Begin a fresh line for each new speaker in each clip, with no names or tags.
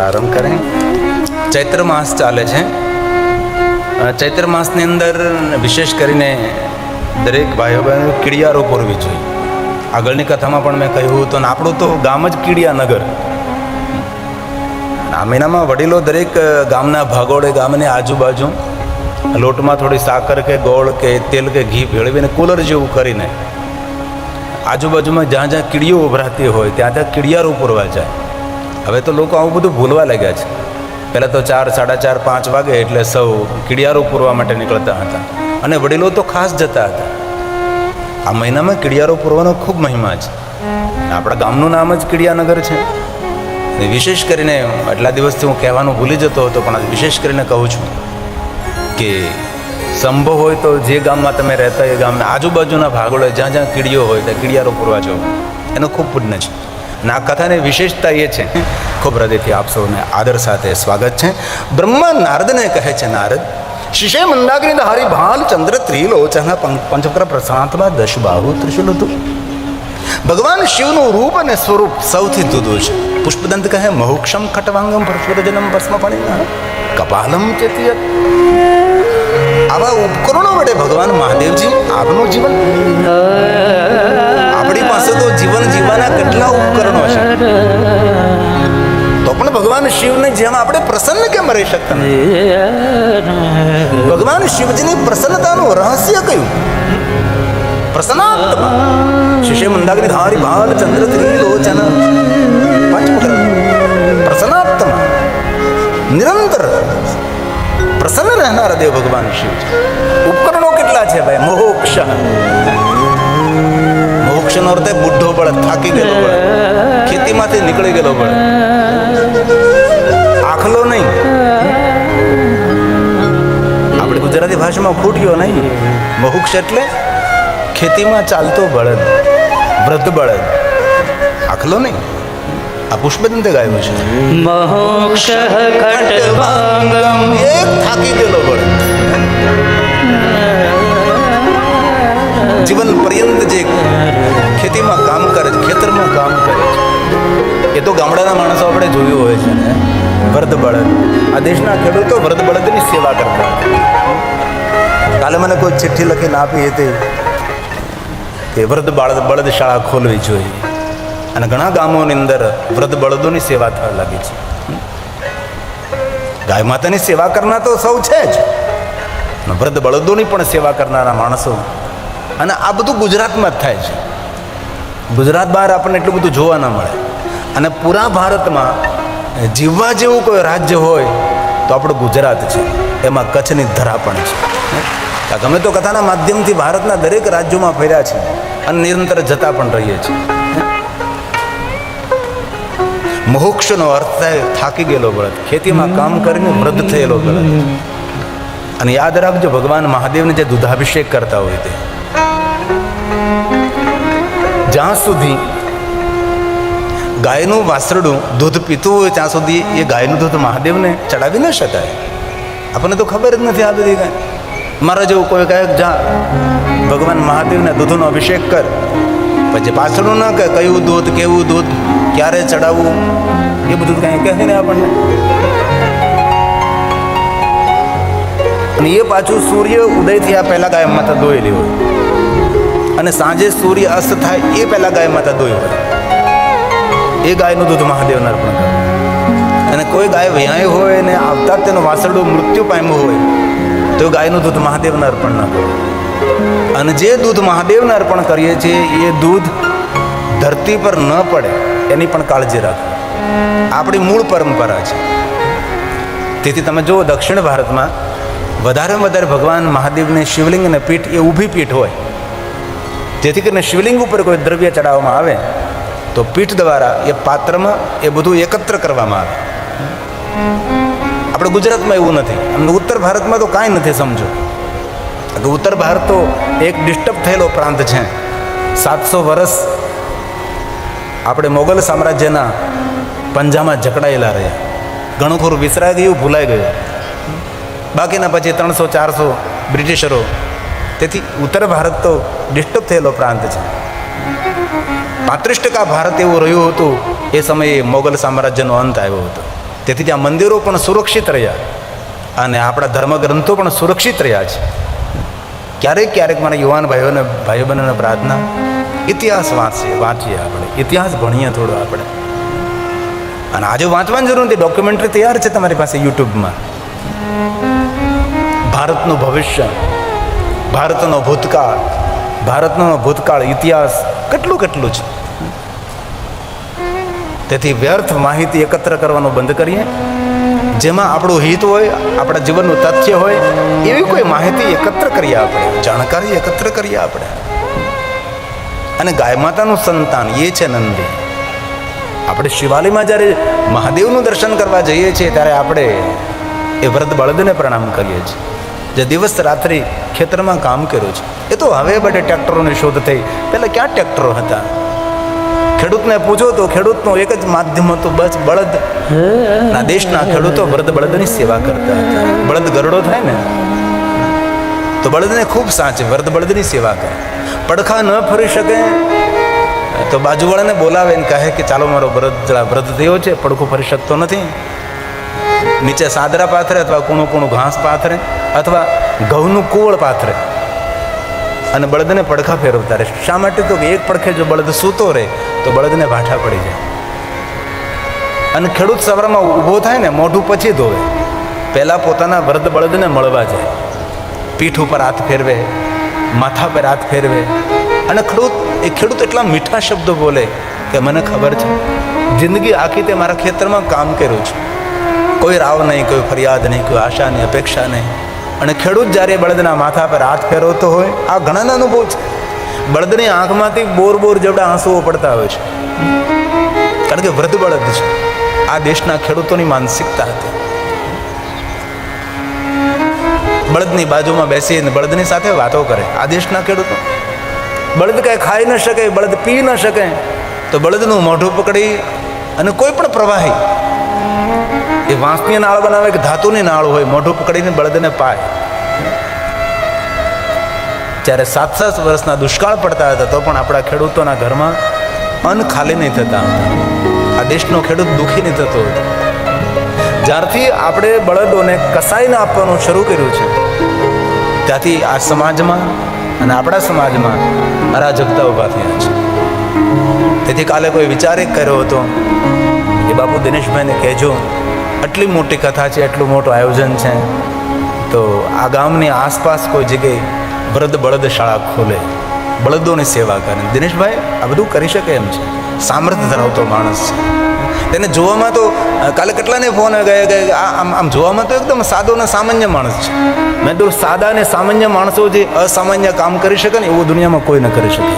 પ્રારંભ કરે. ચૈત્ર માસ ચાલે છે. ચૈત્ર માસની અંદર વિશેષ કરીને દરેક ભાઈઓ બહેનો કીડિયારો પૂરવી જોઈએ. આગળની કથામાં પણ મેં કહ્યું હતું આપણું તો ગામ જ કીડિયાનગર. આ મહિનામાં વડીલો દરેક ગામના ભાગોળે ગામની આજુબાજુ લોટમાં થોડી સાકર કે ગોળ કે તેલ કે ઘી ભેળવીને કુલર જેવું કરીને આજુબાજુમાં જ્યાં જ્યાં કીડીઓ ઉભરાતી હોય, ત્યાં ત્યાં કીડિયારો પૂરવા જાય. હવે તો લોકો આવું બધું ભૂલવા લાગ્યા છે. પહેલાં તો ચાર, સાડા ચાર, પાંચ વાગે એટલે સૌ કીડિયારો પૂરવા માટે નીકળતા હતા. અને વડીલો તો ખાસ જતા હતા. આ મહિનામાં કીડિયારો પૂરવાનો ખૂબ મહિમા છે. આપણા ગામનું નામ જ કીડિયાનગર છે. વિશેષ કરીને આટલા દિવસથી હું કહેવાનું ભૂલી જતો હતો, પણ વિશેષ કરીને કહું છું કે સંભવ હોય તો જે ગામમાં તમે રહેતા એ ગામના આજુબાજુના ભાગોળે જ્યાં જ્યાં કીડીઓ હોય ત્યાં કીડિયારો પૂરવા જાઓ એનો ખૂબ પુણ્ય છે. અને આ કથાની વિશેષતા એ છે. ખૂબ હૃદયથી આપ સૌને આદર સાથે સ્વાગત છે. બ્રહ્મા નારદને કહે છે, નારદ શિષે મંદાગ્નિ હારી ભાલ ચંદ્ર ત્રિલોચન પંચક્ર પ્રશાંતમાં દશ બાહુ ત્રિશુલ હતું. ભગવાન શિવનું રૂપ અને સ્વરૂપ સૌથી જુદું છે. પુષ્પદંત કહે મહુક્ષમ ખટવાંગમ ભસ્મ કપાલમ ચેતિયત. આવા ઉપકરણો વડે ભગવાન મહાદેવજી આપનું જીવન આપણી પાસે તો જીવન જીવવાના કેટલા ઉપકરણો છે. તો પણ ભગવાન શિવને જેમ આપણે પ્રસન્ન કેમ રહી શકતા ભગવાન શિવજીની પ્રસન્નતાનું રહસ્ય કયું? પ્રસન્નાત્મા. શિષ્ય મંદાગ્નિ ધારી ભાલ ચંદ્ર ત્રિલોચન પંચમુખ પ્રસન્નાત્મા. નિરંતર પ્રસન્ન રહેનારા દેવ ભગવાન શિવજી. ઉપકરણો કેટલા છે ભાઈ? મોક્ષ. મોક્ષનો અર્થ બુઢો પડે થાકી ગયેલો બળદ. ખેતીમાંથી નીકળી ગયેલો પડે આખલો નહીં. આપણે ગુજરાતી ભાષામાં ખૂટ્યો નહીં. મહુક્ષ એટલે ખેતીમાં ચાલતો બળદ વૃદ્ધ બળદ. આખલો નહીં. આ પુષ્પદંતે ગાયું છે.
મોક્ષ ખટવાંગમ
એક થાકી ગયેલો બળદ. જીવન પર્યંત જે ખેતીમાં કામ કરે છે ખેતરમાં કામ કરે. છે એ તો ગામડાના માણસો આપણે જોયું હોય છે ને. વૃદ્ધ બળદ આ દેશના ખેડૂતો વૃદ્ધ બળદની સેવા કરતા કાલે મને કોઈ ચિઠ્ઠી લખીને આપી હતી કે વૃદ્ધ બાળદ બળદ શાળા ખોલવી જોઈએ. અને ઘણા ગામોની અંદર વૃદ્ધ બળદોની સેવા થવા લાગી છે. ગાય માતાની સેવા કરનાર તો સૌ છે જ. વ્રત બળદોની પણ સેવા કરનારા માણસો. અને આ બધું ગુજરાતમાં જ થાય છે. ગુજરાત બહાર આપણને એટલું બધું જોવા ના મળે. અને પૂરા ભારતમાં જીવવા જેવું કોઈ રાજ્ય હોય તો આપણું ગુજરાત છે. એમાં કચ્છની ધરા પણ છે. ગમે તો કથાના માધ્યમથી ભારતના દરેક રાજ્યોમાં ફર્યા છે અને નિરંતર જતા પણ રહીએ છીએ. મોક્ષનો અર્થ થાય થાકી ગયેલો બળદ ખેતીમાં કામ કરીને વૃદ્ધ થયેલો બળદ અને યાદ રાખજો ભગવાન મહાદેવને જે દુધાભિષેક કરતા હોય તે. જ્યાં સુધી ગાયનું વાસરડું દૂધ પીતું હોય, ત્યાં સુધી એ ગાયનું દૂધ મહાદેવને ચડાવી ન શકાય. આપણને તો ખબર જ નથી આ બધી કાંઈ મારા જેવું કોઈ કહે જા ભગવાન મહાદેવને દૂધનો અભિષેક કર પછી પાછળનું ન કહે કયું દૂધ, કેવું દૂધ, ક્યારે ચડાવવું, એ બધું કાંઈ કહે ને આપણને. અને એ પાછું સૂર્ય ઉદય થયા પહેલાં ગાય માતા ધોઈ હોય. અને સાંજે સૂર્ય અસ્ત થાય એ પહેલાં ગાય માતા દોયું એ ગાયનું દૂધ મહાદેવને અર્પણ કરે. અને કોઈ ગાય વ્યાય હોય ને આવતા જ તેનું વાસરડું મૃત્યુ પામ્યું હોય, તો ગાયનું દૂધ મહાદેવને અર્પણ ન કરે. અને જે દૂધ મહાદેવને અર્પણ કરીએ છીએ, એ દૂધ ધરતી પર ન પડે, એની પણ કાળજી રાખો. આપણી મૂળ પરંપરા છે. તેથી તમે જુઓ, દક્ષિણ ભારતમાં વધારેમાં વધારે ભગવાન મહાદેવને શિવલિંગ અને પીઠ એ ઊભી પીઠ હોય. જેથી કરીને શિવલિંગ ઉપર કોઈ દ્રવ્ય ચડાવવામાં આવે, તો પીઠ દ્વારા એ પાત્રમાં એ બધું એકત્ર કરવામાં આવે. આપણે ગુજરાતમાં એવું નથી. અમને ઉત્તર ભારતમાં તો કાંઈ નથી સમજો. ઉત્તર ભારત તો એક ડિસ્ટર્બ થયેલો પ્રાંત છે. સાતસો વર્ષ આપણે મોગલ સામ્રાજ્યના પંજામાં જકડાયેલા રહ્યા. ઘણું ખરું વિસરાઈ ગયું, ભૂલાઈ ગયું. બાકીના પછી ત્રણસો ચારસો બ્રિટિશરો તેથી ઉત્તર ભારત તો ડિસ્ટર્બ થયેલો પ્રાંત છે. પાંત્રીસ ટકા ભારત એવું રહ્યું હતું, એ સમયે મોગલ સામ્રાજ્યનો અંત આવ્યો હતો. તેથી ત્યાં મંદિરો પણ સુરક્ષિત રહ્યા અને આપણા ધર્મગ્રંથો પણ સુરક્ષિત રહ્યા છે. ક્યારેક ક્યારેક મારા યુવાન ભાઈઓને ભાઈઓ બહેનોને પ્રાર્થના, ઇતિહાસ વાંચીએ વાંચીએ આપણે. ઇતિહાસ ભણીએ થોડો આપણે. અને આજે વાંચવાની જરૂર નથી ડોક્યુમેન્ટરી તૈયાર છે તમારી પાસે યુટ્યુબમાં. ભારતનું ભવિષ્ય. ભારતનો ભૂતકાળ ભારતનો ભૂતકાળ ઇતિહાસ કેટલું કેટલું છે? તેથી વ્યર્થ માહિતી એકત્ર કરવાનું બંધ કરીએ. જેમાં આપણું હિત હોય, આપણા જીવનનું તથ્ય હોય, એવી કોઈ માહિતી એકત્ર કરીએ આપણે, જાણકારી એકત્ર કરીએ આપણે. અને ગાય માતાનું સંતાન એ છે નંદી. આપણે શિવાલયમાં જ્યારે મહાદેવનું દર્શન કરવા જઈએ છીએ, ત્યારે આપણે એ વ્રત બળદને પ્રણામ કરીએ છીએ. જે દિવસ રાત્રિ ખેતરમાં કામ કર્યું છે. એ તો હવે બધે ટ્રેક્ટરોની શોધ થઈ. પહેલાં ક્યાં ટ્રેક્ટરો હતા? ખેડૂતને પૂછો તો ખેડૂતનું એક જ માધ્યમ હતું, બસ બળદ. ના, દેશના ખેડૂતો બળદ બળદની સેવા કરતા હતા. બળદ ગરડો થાય ને, તો બળદને ખૂબ સાચે બળદ બળદની સેવા કરે. પડખા ન ફરી શકે, તો બાજુવાળાને બોલાવે ને કહે કે ચાલો મારો બળદ જરા વૃદ્ધ થયો છે, પડખું ફરી શકતો નથી. નીચે સાદરા પાથરે અથવા કૂણું કૂણું ઘાસ પાથરે અથવા ઘઉંનું કુવળ પાથરે. અને બળદને પડખા ફેરવતા રહે. શા માટે તો એક પડખે જો બળદ સૂતો રહે, તો બળદને ભાઠા પડી જાય. અને ખેડૂત સવારમાં ઊભો થાય ને, મોઢું પછી ધોવે. પહેલાં પોતાના વૃદ્ધ બળદને મળવા જાય. પીઠ ઉપર હાથ ફેરવે, માથા પર હાથ ફેરવે. અને ખેડૂત, એ ખેડૂત એટલા મીઠા શબ્દો બોલે કે, મને ખબર છે, જિંદગી આખી તે મારા ખેતરમાં કામ કર્યું છે. કોઈ રાવ નહીં, કોઈ ફરિયાદ નહીં, કોઈ આશા નહીં, અપેક્ષા નહીં. અને ખેડૂત જ્યારે બળદના માથા પર હાથ ફેરવતો હોય, આ ઘણાના અનુભવ છે. બળદની આંખમાંથી બોર બોર જેવડા આંસુઓ પડતા હોય છે. કારણ કે વૃદ્ધ બળદ છે. આ દેશના ખેડૂતોની માનસિકતા હતી. બળદની બાજુમાં બેસીને બળદની સાથે વાતો કરે. આ દેશના ખેડૂતો. બળદ કાંઈ ખાઈ ન શકે, બળદ પી ન શકે, તો બળદનું મોઢું પકડી અને કોઈ પણ પ્રવાહી એ વાંસની નાળ બનાવે કે ધાતુની નાળ હોય, મોઢું પકડીને બળદને પાય. જ્યારે સાત સાત વર્ષના દુષ્કાળ પડતા હતા, તો પણ આપણા ખેડૂતોના ઘરમાં અન્ન ખાલી નહીં થતા. આ દેશનો ખેડૂત દુઃખી નહીં થતો જ્યારથી આપણે બળદોને કસાઈને આપવાનું શરૂ કર્યું છે, ત્યાંથી આ સમાજમાં અને આપણા સમાજમાં અરાજકતા ઊભા થયા છે. તેથી કાલે કોઈ વિચાર કર્યો હતો, કે બાપુ દિનેશભાઈને કહેજો આટલી મોટી કથા છે એટલું મોટું આયોજન છે. તો આ ગામની આસપાસ કોઈ જગ્યાએ વૃદ્ધ બળદ શાળા ખોલે, બળદોની સેવા કરે. દિનેશભાઈ, આ બધું કરી શકે એમ છે. સામર્થ્ય ધરાવતો માણસ છે. તેને જોવામાં તો કાલે કેટલાને ફોન ગયા ગયા આમ આમ જોવામાં તો એકદમ સાદો અને સામાન્ય માણસ છે. મેં તો સાદા અને સામાન્ય માણસો જે અસામાન્ય કામ કરી શકે ને, એવું દુનિયામાં કોઈ ન કરી શકે.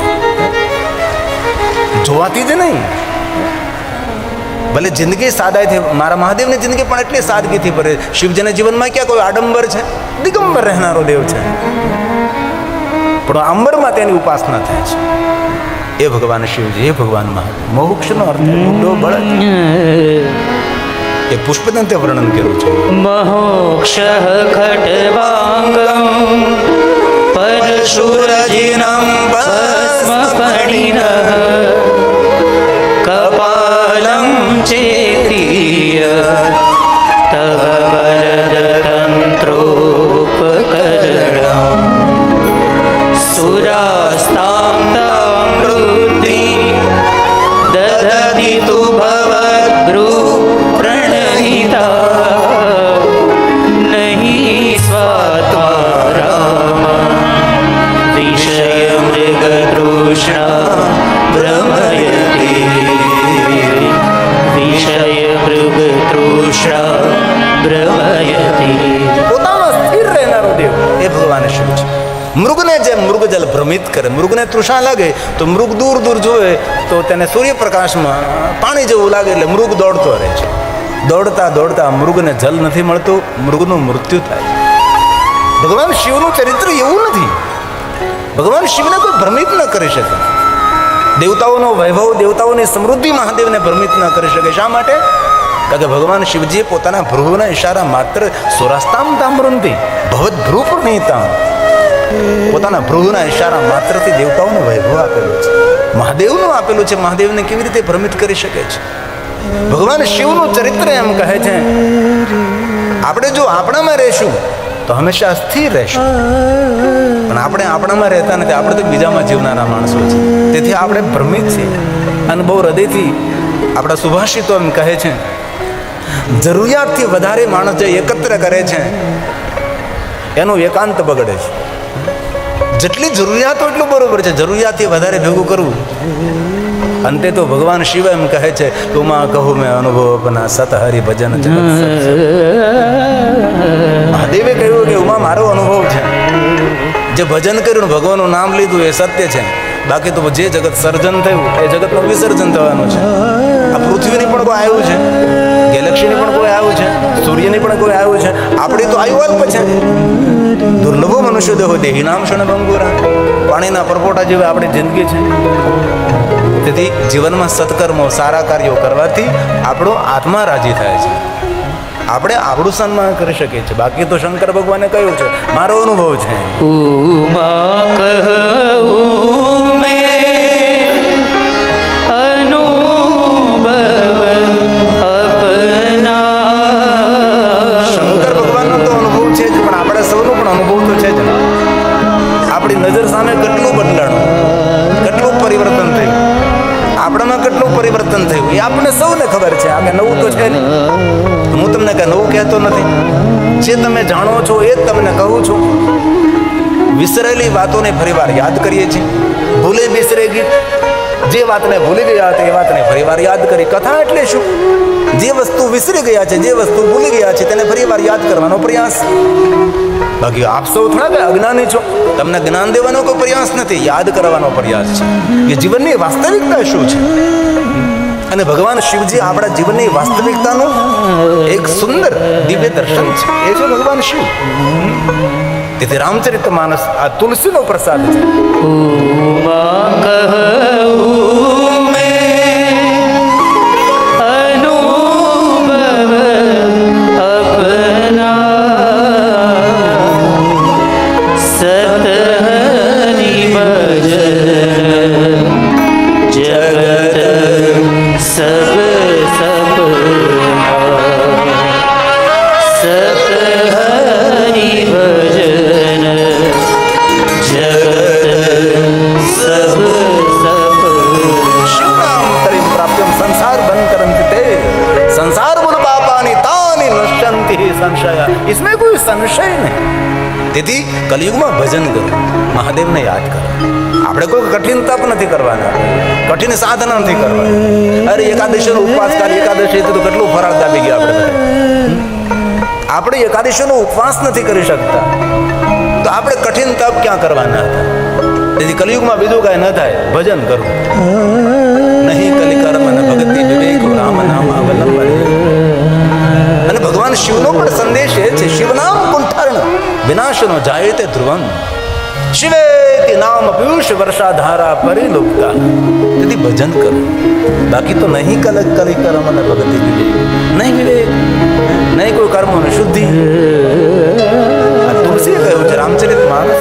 જોવાથી જ નહીં. ભલે જિંદગી સાદાઈથી મારા મહાદેવની જિંદગી પણ એટલી સાદગીથી ભરે શિવજીના જીવનમાં ક્યાં કોઈ આડંબર છે? દિગંબર રહેનારો દેવ છે. પણ અંબરમાં તેની ઉપાસના થાય છે. એ ભગવાન શિવજી, એ ભગવાન મહાદેવ. મોક્ષનો અર્થ ઊંડો બળ એ પુષ્પદંતે વર્ણન કર્યું છે.
મહોક્ષ ખટવાંગમ પરશુરજિનમ ભસ્મ કપાલમ
చేతి ભ્રમિત કરે. મૃગને તૃષા લાગે, તો મૃગ દૂર દૂર જોવે, તો તેને સૂર્યપ્રકાશમાં પાણી જેવું લાગે એટલે મૃગ દોડતો રહે છે. દોડતા દોડતા મૃગને જલ નથી મળતું, મૃગનું મૃત્યુ થાય. ભગવાન શિવનું ચરિત્ર એવું નથી. ભગવાન શિવને કોઈ ભ્રમિત ન કરી શકે. દેવતાઓનો વૈભવ, દેવતાઓની સમૃદ્ધિ મહાદેવને ભ્રમિત ન કરી શકે. શા માટે? કારણ કે ભગવાન શિવજીએ પોતાના ભ્રુવના ઈશારા માત્ર સુરાસ્તામ તામ્રંતી ભવદ ભ્રુ પ્રણીતા પોતાના ભ્રુવના ઈશારા માત્રથી દેવતાઓને વૈભવ આપેલું છે. મહાદેવનું આપેલું છે. મહાદેવને કેવી રીતે ભ્રમિત કરી શકે છે? ભગવાન શિવનું ચરિત્ર એમ કહે છે, આપણે જો આપણામાં રહેશું, તો હંમેશા સ્થિર રહેશું. પણ આપણે આપણામાં રહેતા નથી. આપણે તો બીજામાં જીવનારા માણસો છે તેથી આપણે ભ્રમિત છીએ. અને બહુ હૃદયથી આપણા સુભાષિતો એમ કહે છે, જરૂરિયાતથી વધારે માણસ જે એકત્ર કરે છે, એનું એકાંત બગડે છે. જેટલી જરૂરિયાત એટલું બરોબર છે. જરૂરિયાતથી વધારે ભેગું કરવું. અંતે તો ભગવાન શિવ એમ કહે છે, તુમા કહું મેં અનુભવ અપના સત હરિ ભજન મહાદેવે કહ્યું કે, ઉમા, મારો અનુભવ છે. જે ભજન કર્યું ભગવાનનું નામ લીધું એ સત્ય છે. બાકી તો જે જગત સર્જન થયું, એ જગતનું વિસર્જન થવાનું છે. આ પૃથ્વીની પણ આવ્યું છે? ગેલેક્સીની પણ કોઈ આવ્યું છે, સૂર્યની પણ કોઈ આવ્યું છે. આપણી તો આવ્યું અલ્પ છે. દુર્લભો મનુષ્ય દેહો દેહી નામ ક્ષણ ભંગુરા. પાણીના પરપોટા જેવી આપણી જિંદગી છે. તેથી જીવનમાં સત્કર્મો, સારા કાર્યો કરવાથી આપણો આત્મા રાજી થાય છે. આપણે આપણું સન્માન કરી શકીએ છીએ. બાકી તો શંકર ભગવાને કહ્યું છે, મારો અનુભવ છે. વાતોને ફરીવાર યાદ કરીએ છીએ. ભૂલે બિસરે ગઈ જે વાતને ભૂલી ગયા હતા એ વાતને ફરીવાર યાદ કરી. કથા એટલે શું? જે વસ્તુ વિસરી ગયા છે, જે વસ્તુ ભૂલી ગયા છે, તેને ફરીવાર યાદ કરવાનો પ્રયાસ. બાકી આપ સૌ થોડા અજ્ઞાની છો? તમને જ્ઞાન દેવાનો કોઈ પ્રયાસ નથી, યાદ કરવાનો પ્રયાસ છે. કે જીવનની વાસ્તવિકતા શું છે? અને ભગવાન શિવજી આપણા જીવનની વાસ્તવિકતાનું એક સુંદર દિવ્ય દર્શન છે. એ છે ભગવાન શિવ. તેથી રામચરિત માનસ આ તુલસીનો પ્રસાદ છે કલયુગમાં ભજન કરો, મહાદેવને યાદ કરો. આપણે કોઈ કઠિન તપ નથી કરવાના. કઠિન સાધના નથી કરવાના. અરે, એકાદશીનો ઉપવાસ કરી, એકાદશી તો કેટલું ફરાળ દાબી ગયા આપણે આપણે એકાદશીનો ઉપવાસ નથી કરી શકતા. તો આપણે કઠિન તપ ક્યાં કરવાના હતા? તેથી કલયુગમાં બીજું કાંઈ ન થાય, ભજન કરવું નહીં કલિકર્મ ન ભક્તિ વિવેક, રામ નામ અવલંબન. અને ભગવાન શિવનો પણ સંદેશ એ છે શિવનામ કુંઠારણ વિનાશનો જાય તે ધ્રુવમ શિવે નામ પિયુષ વર્ષા ધારા પરિલુપ્તા તેથી ભજન કરો બાકી તો નહીં કલક કલિકર્મ અને ભક્તિ વિવેક નહીં વિવેક નહીં કોઈ કર્મોની શુદ્ધિ આ તુલસીએ કહ્યું છે રામચરિત માનસ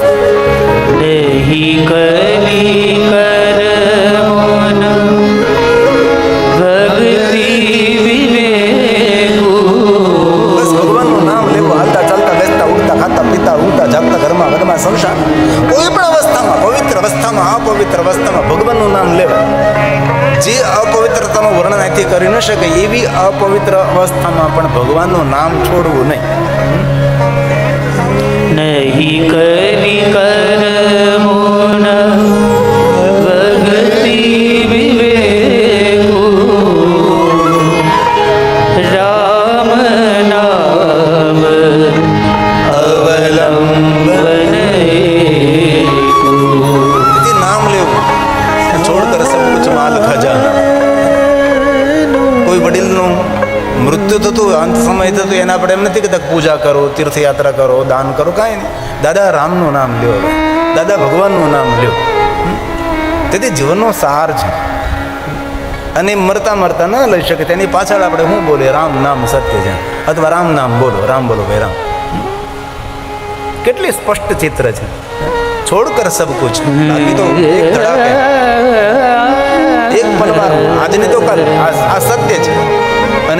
ભગવાનનું નામ છોડવું નહીં. સમય આપણે એમ નથી કહેતા પૂજા કરો, તીર્થયાત્રા કરો, દાન કરો, કાંઈ નહીં. દાદા રામનું નામ લ્યો. દાદા ભગવાનનું નામ લ્યો. તેથી જીવનનો સાર છે. અને મરતા મરતા ન લઈ શકે. તેની પાછળ આપણે શું બોલીએ? રામ નામ સત્ય છે. અથવા રામ નામ બોલો. રામ બોલો ભાઈ, રામ. કેટલી સ્પષ્ટ ચિત્ર છે. છોડ કર સબ કુછ. એક પલવાનું આજની તો કાલ આ આ સત્ય છે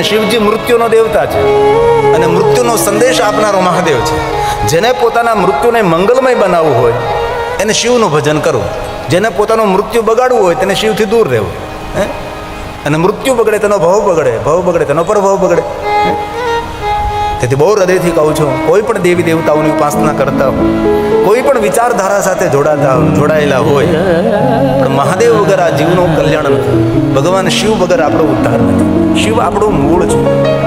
અને શિવજી મૃત્યુનો દેવતા છે. અને મૃત્યુનો સંદેશ આપનારો મહાદેવ છે. જેને પોતાના મૃત્યુને મંગલમય બનાવવું હોય, એને શિવનું ભજન કરવું. જેને પોતાનું મૃત્યુ બગાડવું હોય, તેને શિવથી દૂર રહેવું. હે? અને મૃત્યુ બગડે તેનો ભાવ બગડે ભાવ બગડે તેનો પરભાવ બગડે. તેથી બહુ હૃદયથી કહું છું, કોઈ પણ દેવી દેવતાઓની ઉપાસના કરતા કોઈ પણ વિચારધારા સાથે જોડાતા જોડાયેલા હોય, પણ મહાદેવ વગર આ જીવનું કલ્યાણ નથી. ભગવાન શિવ વગર આપણો ઉદ્ધાર નથી. શિવ આપણું મૂળ છે.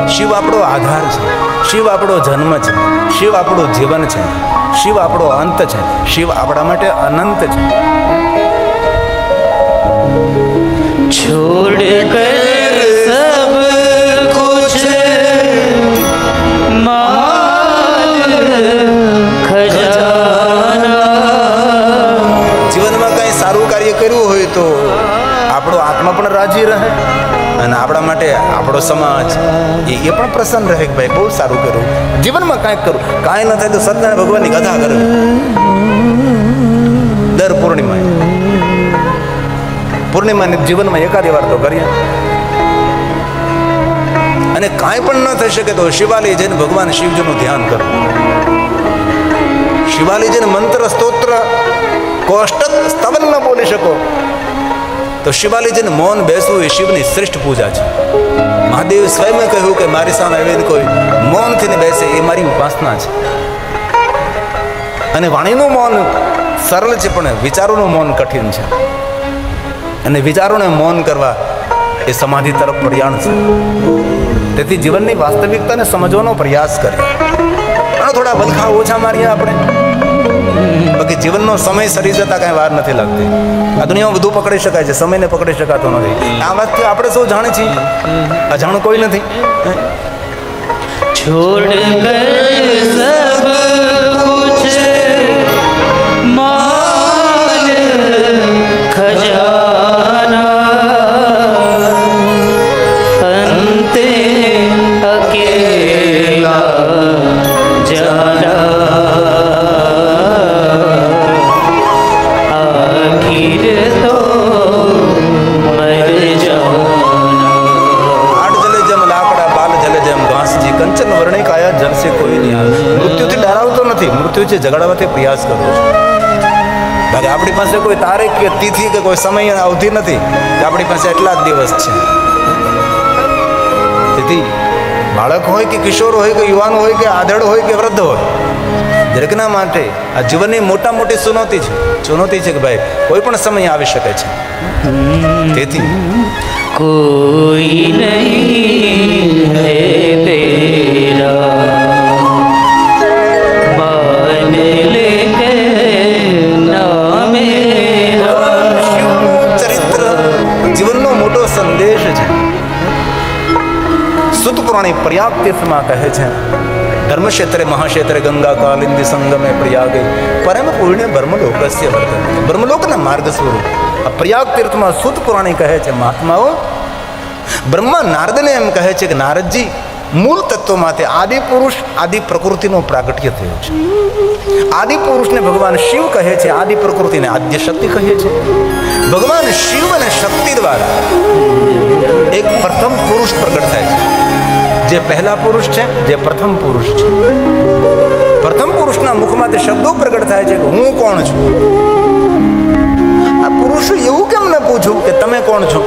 શિવ આપણો આધાર છે. શિવ આપણો જન્મ છે. શિવ આપણું જીવન છે. શિવ આપણો અંત છે. શિવ આપણા માટે અનંત છે.
છોડ કર સબ કુછ
જીવનમાં કંઈ સારું કાર્ય કર્યું હોય તો આપણો આત્મા પણ રાજી રહે. આપણા માટે આપણો સમાજ, એ એ પણ પ્રસન્ન રહે કે ભાઈ, બહુ સારું કર્યું. જીવનમાં કાંઈક કરું. કાંઈ ન થાય તો સત્યનારાયણ ભગવાનની કથા કરે. દર પૂર્ણિમા પૂર્ણિમાને જીવનમાં એકાદી વાર તો કરીએ. અને કાંઈ પણ ન થઈ શકે તો શિવાલય જઈને ભગવાન શિવજીનું ધ્યાન કરો. શિવાલય જઈને મંત્ર, સ્તોત્ર, કોષ્ટક સ્તવન ન બોલી શકો. તો શિવાલીજીને મૌન બેસવું એ શિવની શ્રેષ્ઠ પૂજા છે. મહાદેવ સ્વયં કહ્યું કે મારી સામે આવીને કોઈ મૌનથી બેસે એ મારી ઉપાસના છે. અને વાણીનું મૌન સરળ છે પણ વિચારોનું મૌન કઠિન છે. અને વિચારોને મૌન કરવા એ સમાધિ તરફ પ્રયાણ છે. તેથી જીવનની વાસ્તવિકતાને સમજવાનો પ્રયાસ કરે થોડા વલખા ઓછા મારીએ આપણે. બાકી જીવનનો સમય સરી જતા કાંઈ વાર નથી લાગતી. આ દુનિયામાં બધું પકડી શકાય છે, સમયને પકડી શકાતો નથી. આ વાત આપણે સૌ જાણે છીએ? અજાણું કોઈ નથી. છોડ કંચન વર્ણિક આયા જનસે કોઈ નહીં મૃત્યુથી ડરાવતો નથી. મૃત્યુ છે ઝઘડાવાથી પ્રયાસ કરવો છે. આપણી પાસે કોઈ તારીખ કે તિથિ કે કોઈ સમય આવતી નથી. કે આપણી પાસે એટલા જ દિવસ છે. તેથી બાળક હોય કે કિશોર હોય કે યુવાન હોય કે આધળ હોય કે વૃદ્ધ હોય, દરેકના માટે આ જીવનની મોટા મોટી ચુનૌતી છે. ચુનૌતી છે કે ભાઈ, કોઈ પણ સમય આવી શકે છે. તેથી કોઈ નહીં સુતપુરાણી પ્રયાગ તીર્થમાં કહે છે ધર્મ મહાક્ષેત્રે ગંગા કાલિંદી સંગમે પ્રયાગે પરમ પૂર્ણે બ્રહ્મલોકસ્ય વર્તન બ્રહ્મલોકના માર્ગ સ્વરૂપ આ પ્રયાગ તીર્થમાં સુત પુરાણી કહે છે મહાત્માઓ બ્રહ્મા નારદને એમ કહે છે કે નારદજી મૂળ તત્વમાંથી આદિ પુરુષ આદિ પ્રકૃતિનો પ્રાગટ્ય થયો છે. આદિ પુરુષને ભગવાન શિવ કહે છે આદિ પ્રકૃતિને આદ્ય શક્તિ કહે છે. ભગવાન શિવ અને શક્તિ દ્વારા એક પ્રથમ પુરુષ પ્રગટ થાય છે. જે પહેલા પુરુષ છે, જે પ્રથમ પુરુષ છે. પ્રથમ પુરુષના મુખમાંથી શબ્દો પ્રગટ થાય છે કે હું કોણ છું? આ પુરુષે એવું કેમ ન પૂછ્યું કે તમે કોણ છો?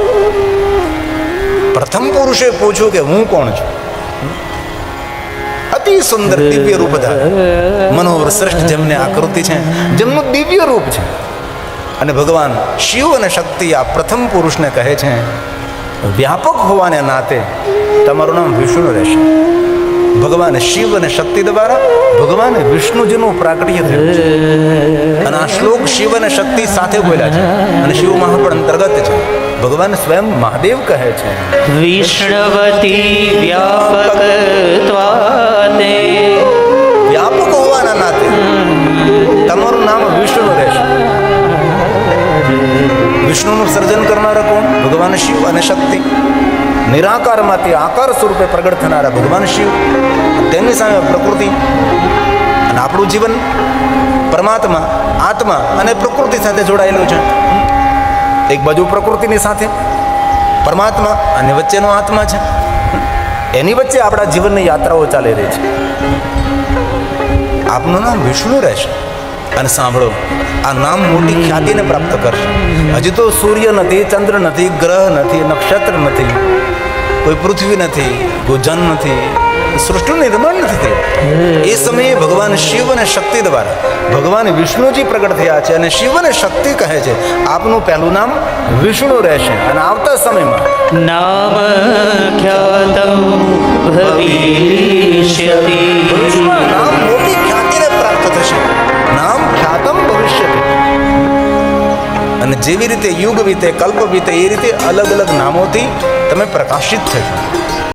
પ્રથમ પુરુષે પૂછ્યું કે હું કોણ છું? અતિ સુંદર દિવ્ય રૂપ મનોહર શ્રેષ્ઠ જેમને આકૃતિ છે, જેમનું દિવ્ય રૂપ છે. અને ભગવાન શિવ અને શક્તિ આ પ્રથમ પુરુષને કહે છે, વ્યાપક હોવાને નાતે તમારું નામ વિષ્ણુ રહેશે. ભગવાન શિવ અને શક્તિ દ્વારા ભગવાન વિષ્ણુજીનું પ્રાકટ્ય થયું છે. અને આ શ્લોક શિવ અને શક્તિ સાથે બોલ્યા છે. અને શિવ મહાપણ અંતર્ગત છે. ભગવાન સ્વયં મહાદેવ કહે છે.
વિષ્ણવતી વ્યાપક
વ્યાપક હોવાના નાતે તમારું નામ વિષ્ણુ રહેશે. વિષ્ણુનું સર્જન કરનારા કોણ? ભગવાન શિવ અને શક્તિ. નિરાકારમાંથી આકાર સ્વરૂપે પ્રગટ થનારા ભગવાન શિવ. તેમની સામે પ્રકૃતિ અને આપણું જીવન પરમાત્મા આત્મા અને પ્રકૃતિ સાથે જોડાયેલું છે. એક બાજુ પ્રકૃતિની સાથે, પરમાત્મા અને વચ્ચેનો આત્મા છે. એની વચ્ચે આપણા જીવનની યાત્રાઓ ચાલી રહી છે. આપનું નામ વિષ્ણુ રહેશે અને સાંભળો, આ નામ મોટી ખ્યાતિને પ્રાપ્ત કરશે. હજી તો સૂર્ય નથી, ચંદ્ર નથી, ગ્રહ નથી, નક્ષત્ર નથી. કોઈ પૃથ્વી નથી કોઈ જન નથી સૃષ્ટિનું નિર્માણ નથી થયું. એ સમયે ભગવાન શિવ અને શક્તિ દ્વારા ભગવાન વિષ્ણુજી પ્રગટ થયા છે અને શિવ અને શક્તિ કહે છે. આપનું પહેલું નામ વિષ્ણુ રહેશે. અને આવતા સમયમાં
નામ
નામ મોટી ખ્યાતિને પ્રાપ્ત થશે. નામ ખ્યાતમ ભવિષ્ય અને જેવી રીતે યુગ વીતે કલ્પ વીતે એ રીતે અલગ અલગ નામોથી તમે પ્રકાશિત થશો.